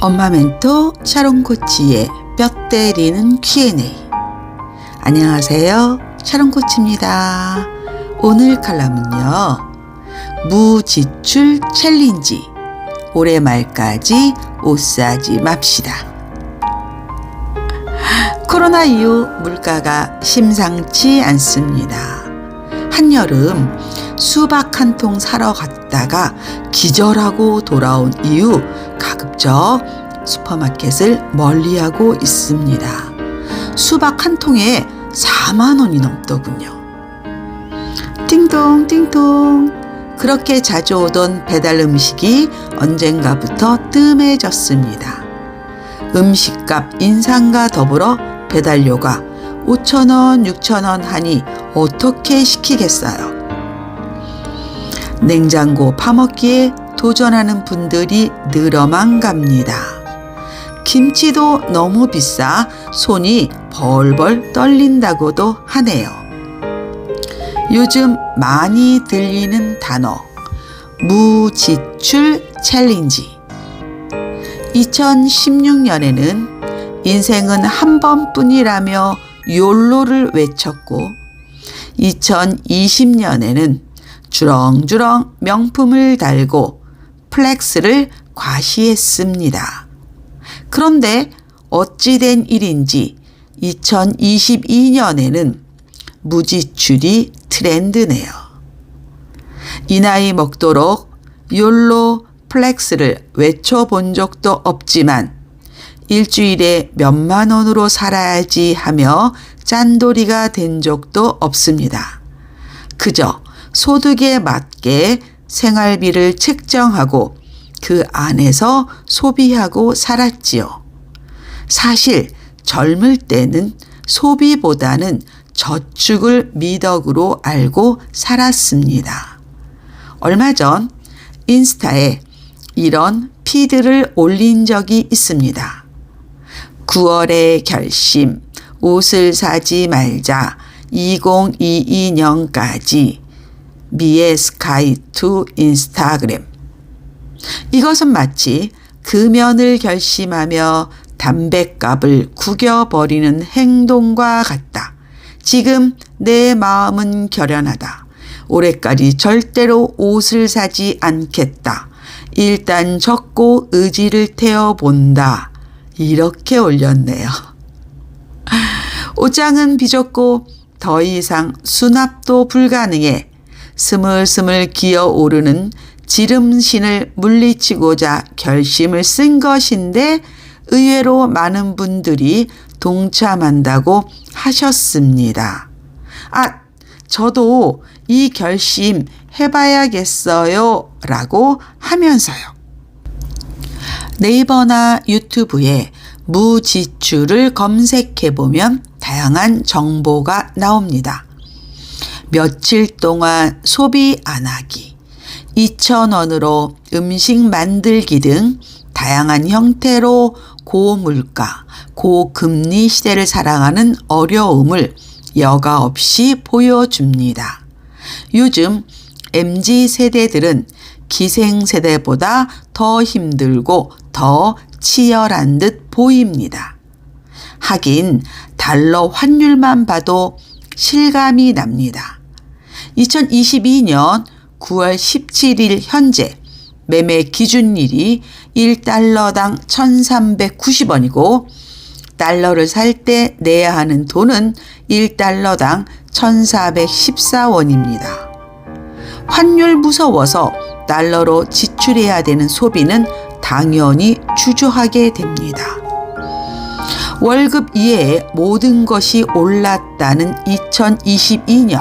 엄마 멘토 샤론 코치의 뼈 때리는 Q&A. 안녕하세요. 샤론 코치입니다. 오늘 칼럼은요. 무지출 챌린지. 올해 말까지 옷 사지 맙시다. 코로나 이후 물가가 심상치 않습니다. 한여름 수박 한 통 사러 갔다가 기절하고 돌아온 이후 가급적 슈퍼마켓을 멀리하고 있습니다. 수박 한 통에 4만 원이 넘더군요. 띵동 띵동 그렇게 자주 오던 배달 음식이 언젠가부터 뜸해졌습니다. 음식값 인상과 더불어 배달료가 5천원, 6천원 하니 어떻게 시키겠어요? 냉장고 파먹기에 도전하는 분들이 늘어만 갑니다. 김치도 너무 비싸 손이 벌벌 떨린다고도 하네요. 요즘 많이 들리는 단어, 무지출 챌린지. 2016년에는 인생은 한 번뿐이라며 욜로를 외쳤고, 2020년에는 주렁주렁 명품을 달고 플렉스를 과시했습니다. 그런데 어찌된 일인지 2022년에는 무지출이 트렌드네요. 이 나이 먹도록 욜로 플렉스를 외쳐본 적도 없지만 일주일에 몇만 원으로 살아야지 하며 짠돌이가 된 적도 없습니다. 그저 소득에 맞게 생활비를 책정하고 그 안에서 소비하고 살았지요. 사실 젊을 때는 소비보다는 저축을 미덕으로 알고 살았습니다. 얼마 전 인스타에 이런 피드를 올린 적이 있습니다. 9월의 결심, 옷을 사지 말자, 2022년까지 미의 스카이 투 인스타그램. 이것은 마치 금연을 결심하며 담뱃값을 구겨버리는 행동과 같다. 지금 내 마음은 결연하다. 올해까지 절대로 옷을 사지 않겠다. 일단 적고 의지를 태워본다. 이렇게 올렸네요. 옷장은 비좁고 더 이상 수납도 불가능해 스물스물 기어 오르는 지름신을 물리치고자 결심을 쓴 것인데 의외로 많은 분들이 동참한다고 하셨습니다. 아, 저도 이 결심 해봐야겠어요. 라고 하면서요. 네이버나 유튜브에 무지출을 검색해보면 다양한 정보가 나옵니다. 며칠 동안 소비 안 하기, 2,000원으로 음식 만들기 등 다양한 형태로 고물가, 고금리 시대를 살아가는 어려움을 여과 없이 보여줍니다. 요즘 MZ 세대들은 기생세대보다 더 힘들고 더 치열한 듯 보입니다. 하긴 달러 환율만 봐도 실감이 납니다. 2022년 9월 17일 현재 매매 기준일이 1달러당 1390원이고 달러를 살 때 내야 하는 돈은 1달러당 1414원입니다. 환율 무서워서 달러로 지출해야 되는 소비는 당연히 주저하게 됩니다. 월급 이외에 모든 것이 올랐다는 2022년.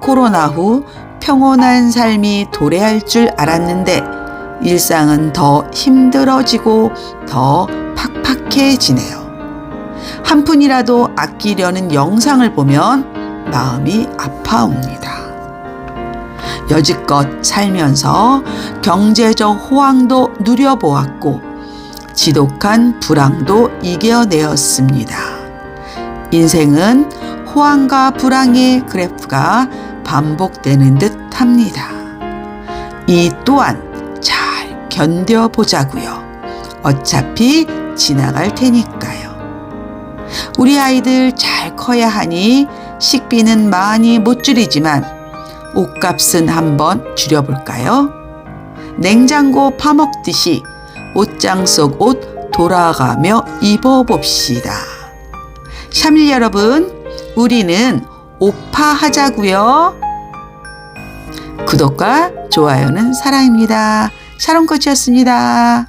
코로나 후 평온한 삶이 도래할 줄 알았는데 일상은 더 힘들어지고 더 팍팍해지네요. 한 푼이라도 아끼려는 영상을 보면 마음이 아파옵니다. 여지껏 살면서 경제적 호황도 누려보았고 지독한 불황도 이겨내었습니다. 인생은 호황과 불황의 그래프가 반복되는 듯 합니다. 이 또한 잘 견뎌보자고요. 어차피 지나갈 테니까요. 우리 아이들 잘 커야 하니 식비는 많이 못 줄이지만 옷값은 한번 줄여볼까요? 냉장고 파먹듯이 옷장 속 옷 돌아가며 입어봅시다. 샤밀 여러분, 우리는 오파 하자고요. 구독과 좋아요는 사랑입니다. 샤론 코치였습니다.